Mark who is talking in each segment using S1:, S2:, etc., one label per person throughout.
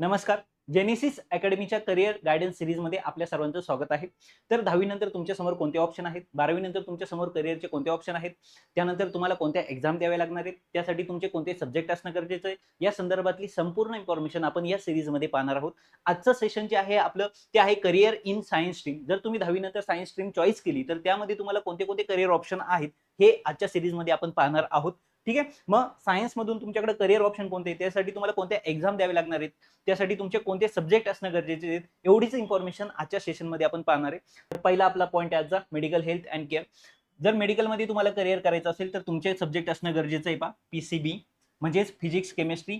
S1: नमस्कार. Genesis अकॅडमीच्या career guidance सिरीजमध्ये आपल्या सर्वांचं स्वागत आहे. तर दहावीनंतर तुमच्यासमोर कोणते ऑप्शन आहेत? बारावीनंतर तुमच्यासमोर करिअरचे कोणते ऑप्शन आहेत? त्यानंतर तुम्हाला कोणत्या एक्झाम द्याव्या लागणार आहेत? त्यासाठी तुमचे कोणते सब्जेक्ट असणं गरजेचं आहे? या संदर्भातली संपूर्ण इन्फॉर्मेशन आपण या सिरीजमध्ये पाहणार आहोत. आजचं सेशन जे आहे आपलं ते आहे करिअर इन सायन्स स्ट्रीम जर तुम्ही दहावीनंतर सायन्स स्ट्रीम चॉईस केली तर त्यामध्ये तुम्हाला कोणते कोणते करिअर ऑप्शन आहेत हे आजच्या सिरीजमध्ये आपण पाहणार आहोत. ठीक आहे? मग सायन्समधून तुमच्याकडे करिअर ऑप्शन कोणते त्यासाठी तुम्हाला कोणत्या एक्झाम द्यावे लागणार आहेत? त्यासाठी तुमचे कोणते सब्जेक्ट असणं गरजेचे आहेत? एवढीच इन्फॉर्मेशन आजच्या सेशनमध्ये आपण पाहणार आहे. तर पहिला आपला पॉईंट आहे आजचा मेडिकल हेल्थ अँड केअर जर मेडिकलमध्ये तुम्हाला करिअर करायचं असेल तर तुमचे सब्जेक्ट असणं गरजेचं आहे पा पी सी बी म्हणजेच फिजिक्स केमिस्ट्री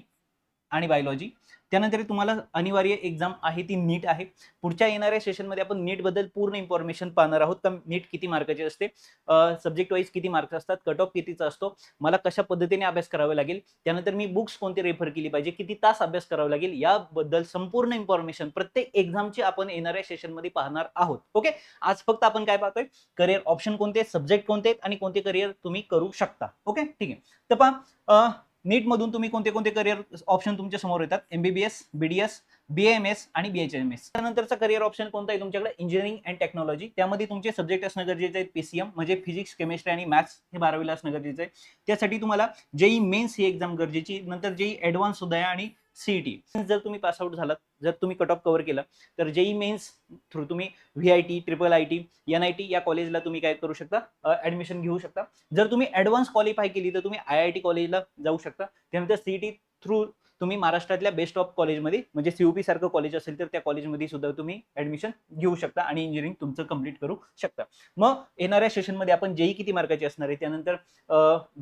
S1: आणि बायोलॉजी त्यानंतर तुम्हाला अनिवार्य एक्झाम आहे ती नीट आहे. पुढच्या येणाऱ्या सेशनमध्ये आपण नीटबद्दल पूर्ण इन्फॉर्मेशन पाहणार आहोत. का नीट किती मार्काची असते? सब्जेक्ट वाईज किती मार्क्स असतात? कट ऑफ कितीचा असतो? मला कशा पद्धतीने अभ्यास करावा लागेल? त्यानंतर मी बुक्स कोणते रेफर केली पाहिजे? किती तास अभ्यास करावा लागेल? याबद्दल संपूर्ण इन्फॉर्मेशन प्रत्येक एक्झामची आपण येणाऱ्या सेशनमध्ये पाहणार आहोत. ओके आज फक्त आपण काय पाहतोय? करिअर ऑप्शन कोणते? सब्जेक्ट कोणते? आहेत आणि कोणते करिअर तुम्ही करू शकता. ओके ठीक आहे. तर पहा नीटमधून तुम्ही कोणते कोणते करिअर ऑप्शन तुमच्यासमोर येतात? एमबीबीएस बीडीएस बीएमएस आणि बीएचएमएस त्यानंतरचा करिअर ऑप्शन कोणता आहे तुमच्याकडे? इंजिनिअरिंग अँड टेक्नॉलॉजी त्यामध्ये तुमचे सब्जेक्ट असणं गरजेचे आहेत पीसीएम म्हणजे फिजिक्स केमिस्ट्री आणि मॅथ्स हे बारावीला असणं गरजेचं आहे. त्यासाठी तुम्हाला जेई मेन्स ही एक्झाम गरजेची नंतर जेई ॲडव्हान्स सुद्धा आहे आणि सीईटी जर तुम्ही पासआउट झालात जर तुम्ही कट ऑफ कव्हर केलं तर जेई मेन्स थ्रू तुम्ही V I T triple I T N I T या कॉलेजला तुम्ही काय करू शकता? ऍडमिशन घेऊ शकता. जर तुम्ही ऍडव्हान्स क्वालिफाय केली तर तुम्ही आय आय टी कॉलेजला जाऊ शकता. त्यानंतर सीईटी थ्रू तुम्ही महाराष्ट्रातल्या बेस्ट ऑफ कॉलेजमध्ये म्हणजे सीयूपी सारखं कॉलेज असेल तर त्या कॉलेजमध्ये सुद्धा तुम्ही ऍडमिशन घेऊ शकता आणि इंजिनिअरिंग तुमचं कंप्लीट करू शकता. मग येणाऱ्या सेशनमध्ये आपण जेई किती मार्काची असणार आहे? त्यानंतर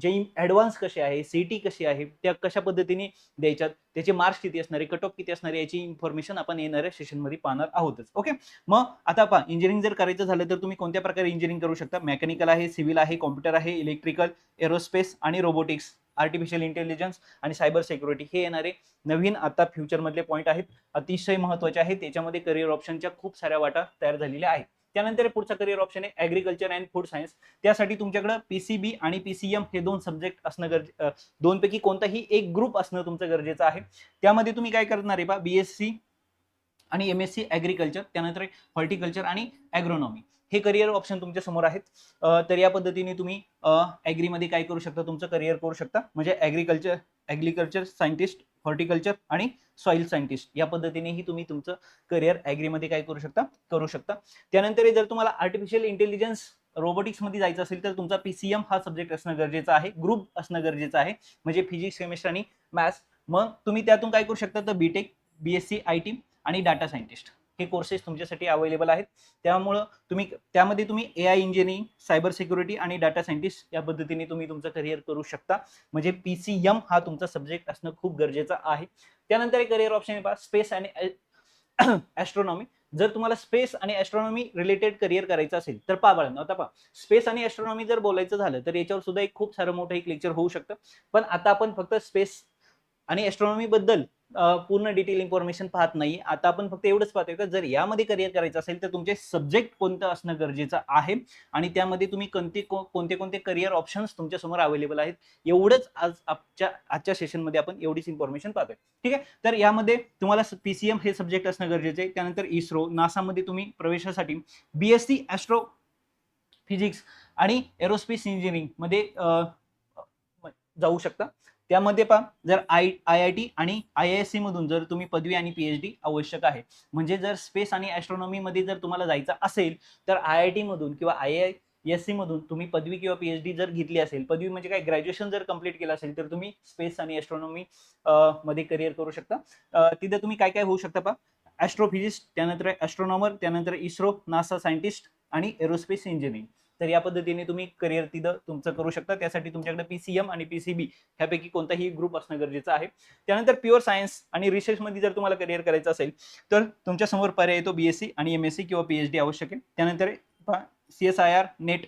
S1: जेई ऍडव्हान्स कसे आहे? सीईटी कशी आहे? त्या कशा पद्धतीने द्यायच्यात? त्याचे मार्क्स किती असणार आहे? कट ऑफ किती असणार आहे? याची इन्फॉर्मेशन आपण येणाऱ्या सेशनमध्ये पाहणार आहोतच. ओके मग आता पहा इंजिनिअरिंग जर करायचं झालं तर तुम्ही कोणत्या प्रकारे इंजिनिअरिंग करू शकता? मेकॅनिकल आहे सिव्हिल आहे कॉम्प्युटर आहे इलेक्ट्रिकल एरोस्पेस आणि रोबोटिक्स आर्टिफिशियल इंटेलिजन्स आणि सायबर सिक्युरिटी हे येणारे नवीन आता फ्युचरमधले पॉईंट आहेत. अतिशय महत्त्वाचे आहेत. त्याच्यामध्ये करिअर ऑप्शनच्या खूप साऱ्या वाटा तयार झालेल्या आहेत. त्यानंतर पुढचा करिअर ऑप्शन आहे ऍग्रिकल्चर अँड फूड सायन्स त्यासाठी तुमच्याकडे पीसीबी आणि पीसीएम हे दोन सब्जेक्ट असणं गरजे दोनपैकी कोणताही एक ग्रुप असणं तुमचं गरजेचं आहे. त्यामध्ये तुम्ही काय करणार आहे बा बीएससी आणि एम एस सी ॲग्रिकल्चर त्यानंतर हॉर्टिकल्चर आणि ॲग्रोनॉमी हे करिअर ऑप्शन तुमच्यासमोर आहेत. तर या पद्धतीने तुम्ही ॲग्रीमध्ये काय करू शकता? तुमचं करिअर करू शकता. म्हणजे ॲग्रिकल्चर ॲग्रिकल्चर सायंटिस्ट हॉर्टिकल्चर आणि सॉईल सायंटिस्ट या पद्धतीनेही तुम्ही तुमचं करिअर ॲग्रीमध्ये काय करू शकता? करू शकता. त्यानंतर जर तुम्हाला आर्टिफिशियल इंटेलिजन्स रोबोटिक्समध्ये जायचं असेल तर तुमचा पीसीएम हा सब्जेक्ट असणं गरजेचं आहे. ग्रुप असणं गरजेचं आहे. म्हणजे फिजिक्स केमिस्ट्री आणि मॅथ्स मग तुम्ही त्यातून काय करू शकता? तर बीटेक बीएससी आय टी आणि डाटा सायंटिस्ट हे कोर्सेस तुमच्यासाठी अवेलेबल आहेत. त्यामुळं तुम्ही त्यामध्ये तुम्ही A I engineering cyber security आणि डाटा सायंटिस्ट या पद्धतीने तुम्ही तुमचं करिअर करू शकता. म्हणजे पी सी एम हा तुमचा सब्जेक्ट असणं खूप गरजेचं आहे. त्यानंतर एक करिअर ऑप्शन पहा स्पेस आणि ॲस्ट्रॉनॉमी जर तुम्हाला स्पेस आणि ॲस्ट्रॉनॉमी रिलेटेड करिअर करायचं असेल तर पा बाळा आता पहा. स्पेस आणि ॲस्ट्रॉनॉमी जर बोलायचं झालं तर याच्यावर सुद्धा एक खूप सारं मोठं एक लेक्चर होऊ शकतं. पण आता आपण फक्त स्पेस आणि ॲस्ट्रॉनॉमीबद्दल पूर्ण डिटेल इन्फॉर्मेशन पाहत नाही. आता आपण फक्त एवढंच पाहतोय का जर यामध्ये करिअर करायचं असेल तर तुमचे सब्जेक्ट कोणतं असणं गरजेचं आहे? आणि त्यामध्ये तुम्ही कोणते कोणते कोणते करिअर ऑप्शन्स तुमच्यासमोर अवेलेबल आहेत? एवढंच आज आजच्या आजच्या सेशनमध्ये आपण एवढीच इन्फॉर्मेशन पाहतोय. ठीक आहे? तर यामध्ये तुम्हाला पीसीएम हे सब्जेक्ट असणं गरजेचं आहे. त्यानंतर इस्रो नासामध्ये तुम्ही प्रवेशासाठी बीएससी ॲस्ट्रो फिजिक्स आणि एरोस्पेस इंजिनिअरिंगमध्ये जाऊ शकता. त्यामध्ये पहा जर आय आय आय टी आणि आय आय एस सी मधून जर तुम्ही पदवी आणि पीएच डी आवश्यक आहे म्हणजे जर स्पेस आणि ॲस्ट्रॉनॉमीमध्ये जर तुम्हाला जायचं असेल तर आय आय टी मधून किंवा आय आय एस सी मधून तुम्ही पदवी किंवा पीएच डी जर घेतली असेल पदवी म्हणजे काय ग्रॅज्युएशन जर कंप्लीट केलं असेल तर तुम्ही स्पेस आणि ॲस्ट्रॉनॉमी मध्ये करिअर करू शकता. तिथे तुम्ही काय काय होऊ शकता पहा ॲस्ट्रोफिजिस्ट त्यानंतर ॲस्ट्रॉनॉमर त्यानंतर इस्रो नासा सायंटिस्ट आणि एरोस्पेस इंजिनिअरिंग तर या पद्धतीने तुम्ही करिअर तिथं तुमचं करू शकता. त्यासाठी तुमच्याकडे पीसीएम आणि पीसीबी ह्यापैकी कोणताही ग्रुप असणं गरजेचं आहे. त्यानंतर प्युअर सायन्स आणि रिसर्चमध्ये जर तुम्हाला करिअर करायचं असेल तर तुमच्यासमोर पर्याय येतो बीएससी आणि एम एस सी किंवा पीएचडी आवश्यक आहे. त्यानंतर C S I R NET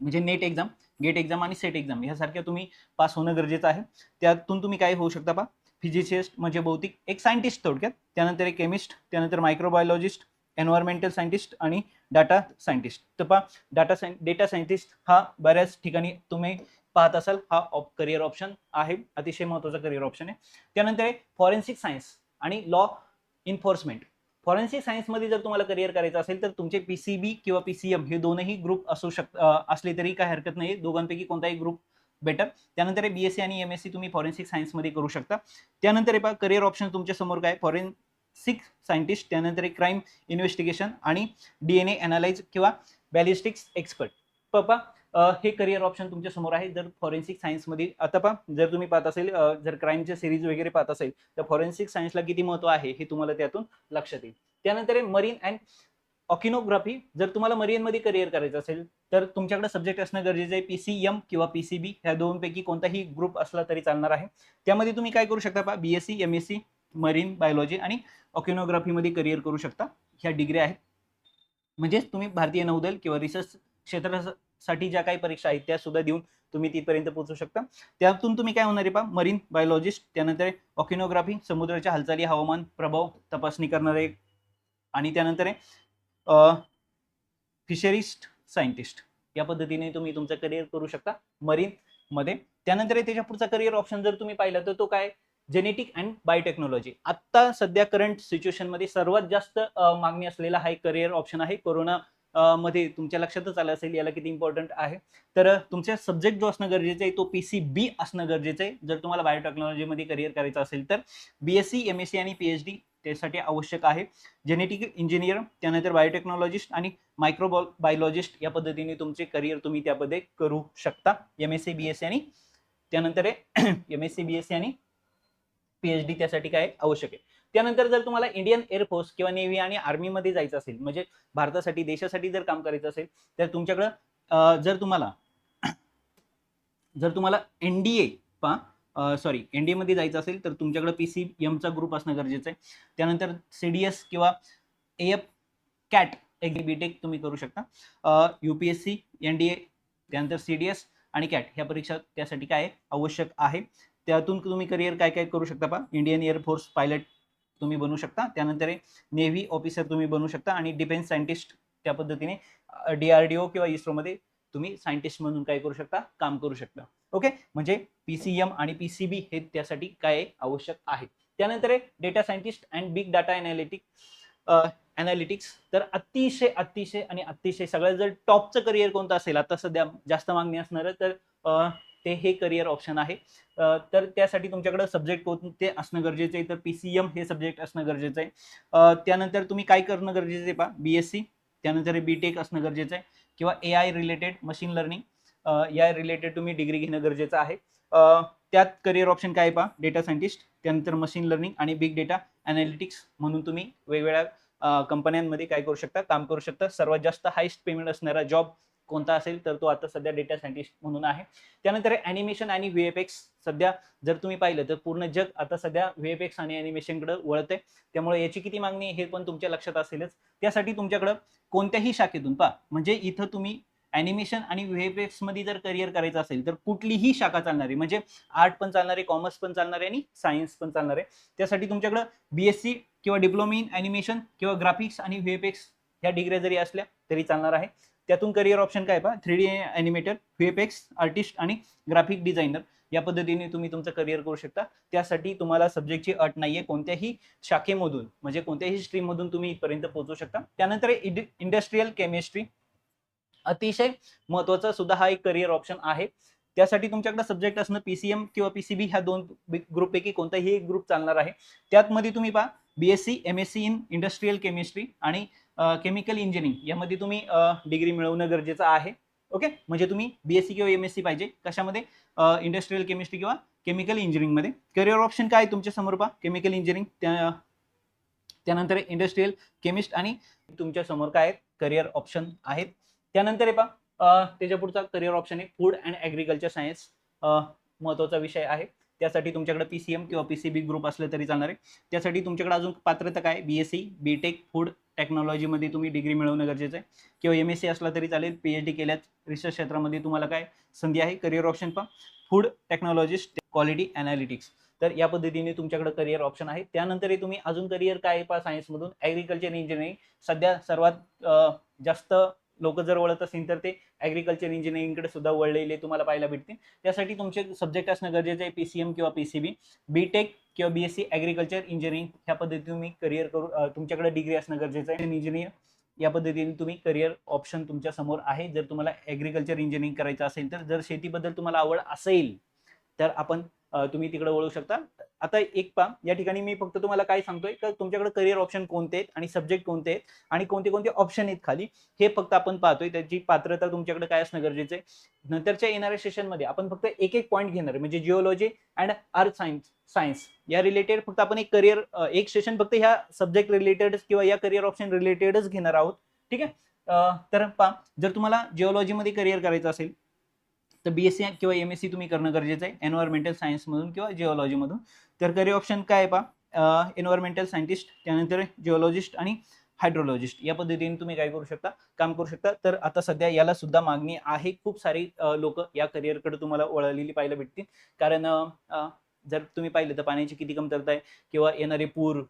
S1: म्हणजे नेट एक्झाम गेट एक्झाम आणि सेट एक्झाम ह्यासारख्या तुम्ही पास होणं गरजेचं आहे. त्यातून तुम्ही काय होऊ शकता पा फिजिसिस्ट म्हणजे भौतिक एक सायंटिस्ट थोडक्यात. त्यानंतर एक केमिस्ट त्यानंतर मायक्रोबायोलॉजिस्ट एन्व्हायरमेंटल सायंटिस्ट आणि डाटा सायंटिस्ट तर पहा डाटा साय डेटा सायंटिस्ट हा बऱ्याच ठिकाणी तुम्ही पाहत असाल हा ऑप करिअर ऑप्शन आहे अतिशय महत्त्वाचा करिअर ऑप्शन आहे. त्यानंतर आहे फॉरेन्सिक सायन्स आणि लॉ इन्फोर्समेंट फॉरेन्सिक सायन्समध्ये जर तुम्हाला करिअर करायचं असेल तर तुमचे पी सी बी किंवा पी सी एम हे दोनही ग्रुप असू शक असले तरी काही हरकत नाही दोघांपैकी कोणताही ग्रुप बेटर त्यानंतर बी एस सी आणि एम एस सी तुम्ही फॉरेन्सिक सायन्समध्ये करू शकता. त्यानंतर हे पहा करिअर ऑप्शन तुमच्यासमोर काय? सिक्स सायंटिस्ट त्यानंतर एक क्राईम इन्व्हेस्टिगेशन आणि डी एन ए अनालाइज किंवा बॅलिस्टिक्स एक्सपर्ट पप्पा हे करिअर ऑप्शन तुमच्यासमोर आहे. जर फॉरेन्सिक सायन्समध्ये आता पहा जर तुम्ही पाहत असेल जर क्राईमचे सिरीज वगैरे पाहत असेल तर फॉरेन्सिक सायन्सला किती महत्त्व आहे हे तुम्हाला त्यातून लक्षात येईल. त्यानंतर आहे मरीन अँड ऑकिनोग्राफी जर तुम्हाला मरीनमध्ये करिअर करायचं असेल तर तुमच्याकडे सब्जेक्ट असणं गरजेचं आहे. पी सी एम किंवा पी सी बी ह्या दोनपैकी कोणताही ग्रुप असला तरी चालणार आहे. त्यामध्ये तुम्ही काय करू शकता पा B S C M S C marine biology आणि ऑकिनोग्राफीमध्ये करिअर करू शकता. ह्या डिग्री आहेत. म्हणजेच तुम्ही भारतीय नौदल किंवा रिसर्च क्षेत्रासाठी ज्या काही परीक्षा आहेत त्या सुद्धा देऊन तुम्ही तिथपर्यंत पोहोचू शकता. त्यातून तुम्ही काय होणार आहे पहा मरीन बायोलॉजिस्ट त्यानंतर ऑकिनोग्राफी समुद्राच्या हालचाली हवामान प्रभाव तपासणी करणारे आणि त्यानंतर आहे फिशरिस्ट सायंटिस्ट या पद्धतीने तुम्ही तुमचं करिअर करू शकता मरीन मध्ये. त्यानंतर त्याच्या पुढचा करिअर ऑप्शन जर तुम्ही पाहिला तर तो काय? जेनेटिक अँड बायोटेक्नॉलॉजी आत्ता सध्या करंट सिच्युएशनमध्ये सर्वात जास्त मागणी असलेला हा एक करिअर ऑप्शन आहे. कोरोना मध्ये तुमच्या लक्षातच आलं असेल याला किती इम्पॉर्टंट आहे. तर तुमचा सब्जेक्ट जो असणं गरजेचं आहे तो पी सी बी असणं गरजेचं आहे. जर तुम्हाला बायोटेक्नॉलॉजीमध्ये करिअर करायचं असेल तर B S C M S C आणि पी एच डी त्यासाठी आवश्यक आहे. जेनेटिक इंजिनियर त्यानंतर बायोटेक्नॉलॉजिस्ट आणि मायक्रो बायोलॉजिस्ट या पद्धतीने तुमचे करिअर तुम्ही त्यामध्ये करू शकता. M S C B S C आणि त्यानंतर आहे M S C B S C आणि पीएच डी त्यासाठी काय आवश्यक आहे. त्यानंतर जर तुम्हाला इंडियन एअरफोर्स किंवा नेव्ही आणि आर्मीमध्ये जायचं असेल म्हणजे भारतासाठी देशासाठी जर काम करायचं असेल तर तुमच्याकडं जर तुम्हाला जर तुम्हाला एन डी ए पा सॉरी एन डी एमध्ये जायचं असेल तर तुमच्याकडे पी सी एमचा ग्रुप असणं गरजेचं आहे. त्यानंतर सी डी एस किंवा ए एफ कॅट एक बी टेक तुम्ही करू शकता. U P S C N D A त्यानंतर सी डी एस आणि कॅट ह्या परीक्षा त्यासाठी काय आवश्यक आहे. त्यातून तुम्ही करिअर काय काय करू शकता पा इंडियन एअरफोर्स पायलट तुम्ही बनू शकता. त्यानंतर नेव्ही ऑफिसर तुम्ही बनू शकता आणि डिफेन्स सायंटिस्ट त्या पद्धतीने डी आर डी ओ किंवा इस्रोमध्ये तुम्ही सायंटिस्ट म्हणून काय करू शकता काम करू शकता. ओके म्हणजे पी सी एम आणि पी सी बी हे त्यासाठी काय आवश्यक आहे. त्यानंतर आहे data scientist and big data analytic analytics तर अतिशय अतिशय आणि अतिशय सगळ्यात जर टॉपचं करिअर कोणतं असेल आता सध्या जास्त मागणी असणार तर ते हे करिअर ऑप्शन आहे. तर त्यासाठी तुमच्याकडे सब्जेक्ट कोणते असणं गरजेचं आहे. तर पी सी एम हे सब्जेक्ट असणं गरजेचं आहे. त्यानंतर तुम्ही काय करणं गरजेचं आहे पा बी एस सी त्यानंतर बी टेक असणं गरजेचं आहे. किंवा A I related machine learning या रिलेटेड तुम्ही डिग्री घेणं गरजेचं आहे. त्यात करिअर ऑप्शन काय पा डेटा सायंटिस्ट त्यानंतर मशीन लर्निंग आणि बिग डेटा अनालिटिक्स म्हणून तुम्ही वेगवेगळ्या कंपन्यांमध्ये काय करू शकता? काम करू शकता. सर्वात जास्त हायस्ट पेमेंट असणारा जॉब कोणता असेल तर तो आता सध्या डेटा सायंटिस्ट म्हणून आहे. त्यानंतर ॲनिमेशन आणि व्ही एफ एक्स सध्या जर तुम्ही पाहिलं तर पूर्ण जग आता सध्या व्हीएफएक्स एक्स आणि अॅनिमेशनकडे वळत आहे त्यामुळे याची किती मागणी हे पण तुमच्या लक्षात असेलच. त्यासाठी तुमच्याकडं कोणत्याही शाखेतून पा म्हणजे इथं तुम्ही ॲनिमेशन आणि व्हीएफएक्समध्ये जर करिअर करायचं असेल तर कुठलीही शाखा चालणार आहे म्हणजे आर्ट पण चालणार आहे कॉमर्स पण चालणार आहे आणि सायन्स पण चालणार. आहे त्यासाठी तुमच्याकडं बी एस सी किंवा डिप्लोमा इन ॲनिमेशन किंवा ग्राफिक्स आणि व्ही एफ एक्स ह्या डिग्र्या जरी असल्या तरी चालणार आहे. त्यातून करिअर ऑप्शन काय पहा? Three D animator V F X artist आणि ग्राफिक डिझायनर या पद्धतीने तुम्ही तुमचं करिअर करू शकता. त्यासाठी तुम्हाला सब्जेक्टची अट नाही आहे कोणत्याही शाखेमधून म्हणजे कोणत्याही स्ट्रीममधून तुम्ही इथपर्यंत पोहोचू शकता. त्यानंतर इंडस्ट्रीयल केमिस्ट्री अतिशय महत्त्वाचा सुद्धा हा एक करिअर ऑप्शन आहे. त्यासाठी तुमच्याकडे सब्जेक्ट असणं पी सी एम किंवा पी सी बी ह्या दोन ग्रुपपैकी कोणताही एक ग्रुप चालणार आहे. त्यातमध्ये तुम्ही पहा B S C M S C in industrial chemistry आणि केमिकल इंजिनिअरिंग यामध्ये तुम्ही डिग्री मिळवणं गरजेचं आहे. ओके म्हणजे तुम्ही बी एस सी किंवा एम एस सी पाहिजे. कशामध्ये? इंडस्ट्रियल केमिस्ट्री किंवा केमिकल इंजिनिअरिंगमध्ये करिअर ऑप्शन काय आहे तुमच्यासमोर पहा. केमिकल इंजिनिअरिंग त्या त्यानंतर इंडस्ट्रियल केमिस्ट आणि तुमच्यासमोर काय आहेत? करिअर ऑप्शन आहेत. त्यानंतर आहे पहा त्याच्या पुढचा करिअर ऑप्शन आहे फूड अँड ॲग्रिकल्चर सायन्स महत्त्वाचा विषय आहे. त्यासाठी तुमच्याकडे पी सी एम किंवा पी सी बी ग्रुप असलं तरी चालणार आहे. त्यासाठी तुमच्याकडे अजून पात्रता काय? B S C B tech food टेक्नॉलॉजीमध्ये तुम्ही डिग्री मिळवणं गरजेचं आहे. किंवा एम एस सी असला तरी चालेल. पी एच डी केल्यास रिसर्च क्षेत्रामध्ये तुम्हाला काय संधी आहे? करिअर ऑप्शन पहा. फूड टेक्नॉलॉजिस्ट क्वालिटी अनालिटिक्स तर या पद्धतीने तुमच्याकडे करिअर ऑप्शन आहे. त्यानंतरही तुम्ही अजून करिअर काय आहे पहा? सायन्समधून ॲग्रिकल्चर इंजिनिअरिंग सध्या सर्वात जास्त लोक जर वळत असतील तर ते ॲग्रिकल्चर इंजिनिअरिंगकडे सुद्धा वळलेले तुम्हाला पाहायला भेटतील. त्यासाठी तुमचे सब्जेक्ट असणं गरजेचं आहे पी सी एम किंवा P C B B tech किंवा B S C agriculture engineering ह्या पद्धतीने तुम्ही करिअर करू तुमच्याकडे डिग्री असणं गरजेचं आहे. इंजिनियर या पद्धतीने तुम्ही करिअर ऑप्शन तुमच्यासमोर आहे. जर तुम्हाला ॲग्रिकल्चर इंजिनिअरिंग करायचं असेल तर जर शेतीबद्दल तुम्हाला आवड असेल तर आपण तुम्ही तिकडे वळू शकता. आता एक पा या ठिकाणी मी फक्त तुम्हाला काय सांगतोय का तुमच्याकडे करिअर ऑप्शन कोणते आहेत आणि सब्जेक्ट कोणते आहेत आणि कोणते कोणते ऑप्शन आहेत खाली हे फक्त आपण पाहतोय. त्याची पात्रता तुमच्याकडे काय असणं गरजेचं आहे. नंतरच्या येणाऱ्या सेशनमध्ये आपण फक्त एक एक पॉईंट घेणार म्हणजे geology and earth science science या रिलेटेड फक्त आपण एक करिअर एक सेशन फक्त ह्या सब्जेक्ट रिलेटेडच किंवा या करिअर ऑप्शन रिलेटेडच घेणार आहोत. ठीक आहे? तर पा जर तुम्हाला जिओलॉजीमध्ये करिअर करायचं असेल तर बी एस सी किंवा एम एस सी तुम्ही करणं गरजेचं आहे. एन्व्हायरमेंटल सायन्समधून किंवा जिओलॉजीमधून तर करिअर ऑप्शन काय आहे पा एन्व्हायरमेंटल सायंटिस्ट त्यानंतर जिओलॉजिस्ट आणि हायड्रोलॉजिस्ट या पद्धतीने तुम्ही काय करू शकता? काम करू शकता. तर आता सध्या याला सुद्धा मागणी आहे. खूप सारी लोक या करिअरकडे तुम्हाला वळलेली पाहायला भेटतील. कारण जर तुम्ही पाहिलं तर पाण्याची किती कमतरता आहे किंवा येणारे पूर.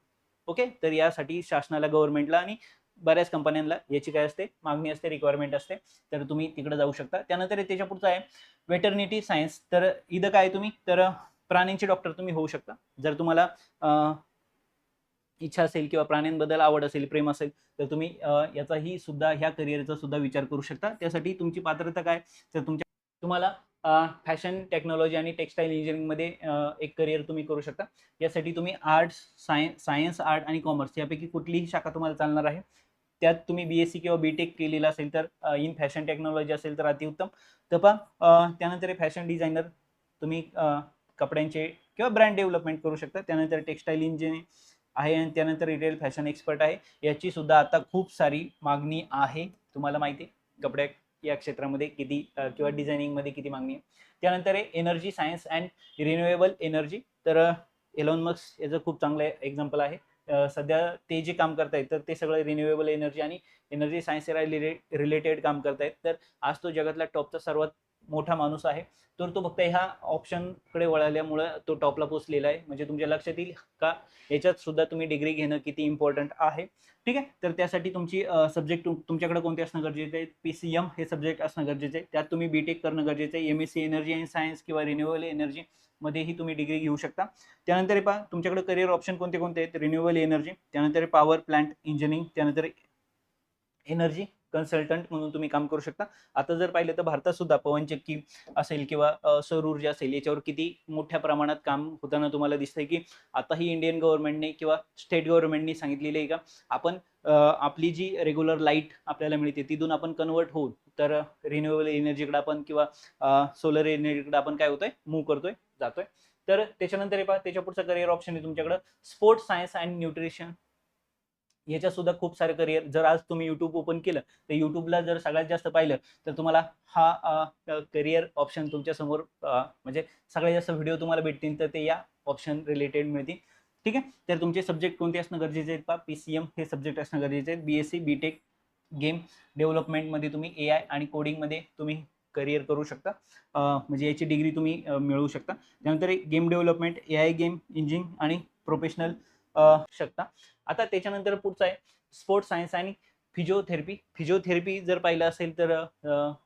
S1: ओके तर यासाठी शासनाला गव्हर्नमेंटला आणि बऱ्याच कंपन्यांना याची काय असते? मागणी असते रिक्वायरमेंट असते. तर तुम्ही तिकडे जाऊ शकता. त्यानंतर त्याच्या पुढचं आहे वेटर्निटी सायन्स तर इथं काय आहे तुम्ही? तर प्राण्यांचे डॉक्टर तुम्ही होऊ शकता. जर तुम्हाला इच्छा असेल किंवा प्राण्यांबद्दल आवड असेल प्रेम असेल तर तुम्ही याचाही सुद्धा ह्या करिअरचा सुद्धा विचार करू शकता. त्यासाठी तुमची पात्रता काय? तर तुमच्या तुम्हाला फॅशन टेक्नॉलॉजी आणि टेक्स्टाईल इंजिनिअरिंगमध्ये एक करिअर तुम्ही करू शकता. यासाठी तुम्ही आर्ट्स सायन्स सायन्स आर्ट आणि कॉमर्स यापैकी कुठलीही शाखा तुम्हाला चालणार आहे. त्यात तुम्ही बी एस सी किंवा बी टेक केलेलं असेल तर इन फॅशन टेक्नॉलॉजी असेल तर अतिउत्तम. तर पहा त्यानंतर फॅशन डिझायनर तुम्ही कपड्यांचे किंवा ब्रँड डेव्हलपमेंट करू शकता. त्यानंतर टेक्स्टाईल इंजिनियर आहे आणि त्यानंतर रिटेल फॅशन एक्सपर्ट आहे. याची सुद्धा आता खूप सारी मागणी आहे तुम्हाला माहिती आहे. कपड्या या क्षेत्रामध्ये किती किंवा डिझायनिंगमध्ये किती मागणी आहे. त्यानंतर आहे energy science and renewable energy तर एलॉन मक्स याचं खूप चांगलं एक्झाम्पल आहे. सध्या ते जे काम करतायत तर ते सगळं रिन्युएबल एनर्जी आणि एनर्जी सायन्स रिलेटेड काम करतायत. तर आज तो जगातला टॉपचा सर्वात मोठा माणूस आहे. तर तो फक्त ह्या ऑप्शनकडे वळल्यामुळं तो टॉपला पोचलेला आहे. म्हणजे तुमच्या लक्षात येईल का? याच्यात सुद्धा तुम्ही डिग्री घेणं किती इम्पॉर्टंट आहे. ठीक आहे? तर त्यासाठी तुमची सब्जेक्ट तुमच्याकडे कोणते असणं गरजेचं आहे? पी सी एम हे सब्जेक्ट असणं गरजेचं आहे. त्यात तुम्ही बी टेक करणं गरजेचं आहे. M S C energy and science किंवा रिन्युएबल एनर्जी मध्येही तुम्ही डिग्री घेऊ शकता. त्यानंतर पहा तुमच्याकडे करिअर ऑप्शन कोणते कोणते आहेत? रिन्युएबल एनर्जी त्यानंतर पॉवर प्लांट इंजिनिअरिंग त्यानंतर एनर्जी कन्सल्टंट म्हणून तुम्ही काम करू शकता. आता जर पाहिलं तर भारतात सुद्धा पवनचक्की असेल किंवा सौर ऊर्जा असेल याच्यावर किती मोठ्या प्रमाणात काम होताना तुम्हाला दिसतंय की आताही इंडियन गव्हर्नमेंटने किंवा स्टेट गव्हर्नमेंटने सांगितलेलं आहे का आपण आपली जी रेग्युलर लाइट आपल्याला मिळते तिथून आपण कन्वर्ट होऊ तर रिन्युएबल एनर्जीकडे आपण किंवा सोलर एनर्जीकडे आपण काय होतोय? मूव्ह करतोय जातोय. तर त्याच्यानंतर हे पहा त्याच्या पुढचा करिअर ऑप्शन आहे तुमच्याकडं. स्पोर्ट्स सायन्स अँड न्यूट्रिशन याच्यात सुद्धा खूप सारे करिअर जर आज तुम्ही युट्यूब ओपन केलं तर युट्यूबला जर सगळ्यात जास्त पाहिलं तर तुम्हाला हा करिअर ऑप्शन तुमच्यासमोर म्हणजे सगळ्यात जास्त व्हिडिओ तुम्हाला भेटतील तर ते या ऑप्शन रिलेटेड मिळतील. ठीक आहे? तर तुमचे सब्जेक्ट कोणते असणं गरजेचे आहेत पा पी सी एम हे सब्जेक्ट असणं गरजेचे आहेत. B S C B tech game डेव्हलपमेंटमध्ये तुम्ही ए आय आणि कोडिंगमध्ये तुम्ही करिअर करू शकता. म्हणजे याची डिग्री तुम्ही मिळवू शकता. त्यानंतर game development A I game engineering आणि प्रोफेशनल शकता. आता त्याच्यानंतर पुढचं आहे स्पोर्ट्स सायन्स आणि फिजिओथेरपी फिजिओथेरपी जर पाहिलं असेल तर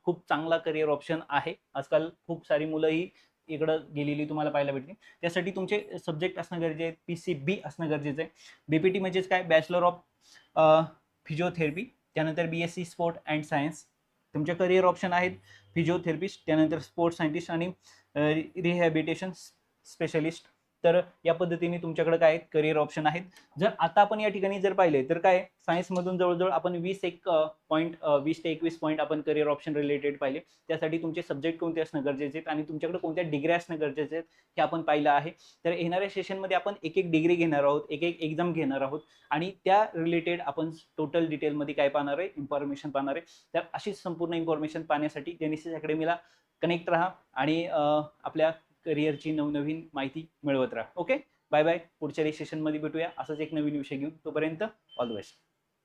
S1: खूप चांगला करिअर ऑप्शन आहे. आजकाल खूप सारी मुलंही इकडं गेलेली तुम्हाला पाहायला भेटली त्यासाठी तुमचे सब्जेक्ट असणं गरजेचे आहे. पी सी बी असणं गरजेचं आहे. बी पी टी म्हणजेच काय? बॅचलर ऑफ फिजिओथेरपी त्यानंतर B S C sport and science तुमचे करिअर ऑप्शन आहेत फिजिओथेरपिस्ट त्यानंतर स्पोर्ट्स सायंटिस्ट आणि रिहॅबिटेशन स्पेशलिस्ट तर या पद्धतीने तुमच्याकडे काय करिअर ऑप्शन आहेत. जर आता आपण या ठिकाणी जर पाहिले तर काय सायन्समधून जवळजवळ आपण वीस एक पॉईंट वीस ते एकवीस पॉईंट आपण करिअर ऑप्शन रिलेटेड पाहिले. त्यासाठी तुमचे सब्जेक्ट कोणते असणं गरजेचे आहेत आणि तुमच्याकडे कोणत्या डिग्र्या असणं गरजेचे आहेत हे आपण पाहिलं आहे. तर येणाऱ्या सेशनमध्ये आपण एक एक डिग्री घेणार आहोत एक एक एक्झाम घेणार आहोत आणि त्या रिलेटेड आपण टोटल डिटेलमध्ये काय पाहणार आहे? इन्फॉर्मेशन पाहणार आहे. तर अशीच संपूर्ण इन्फॉर्मेशन पाहण्यासाठी जेनेसिस अकॅडमीला कनेक्ट राहा आणि आपल्या करिअरची नवनवीन माहिती मिळवत राहा. ओके बाय बाय पुढच्या सेशनमध्ये भेटूया. असंच एक नवीन विषय घेऊन. तोपर्यंत ऑल द बेस्ट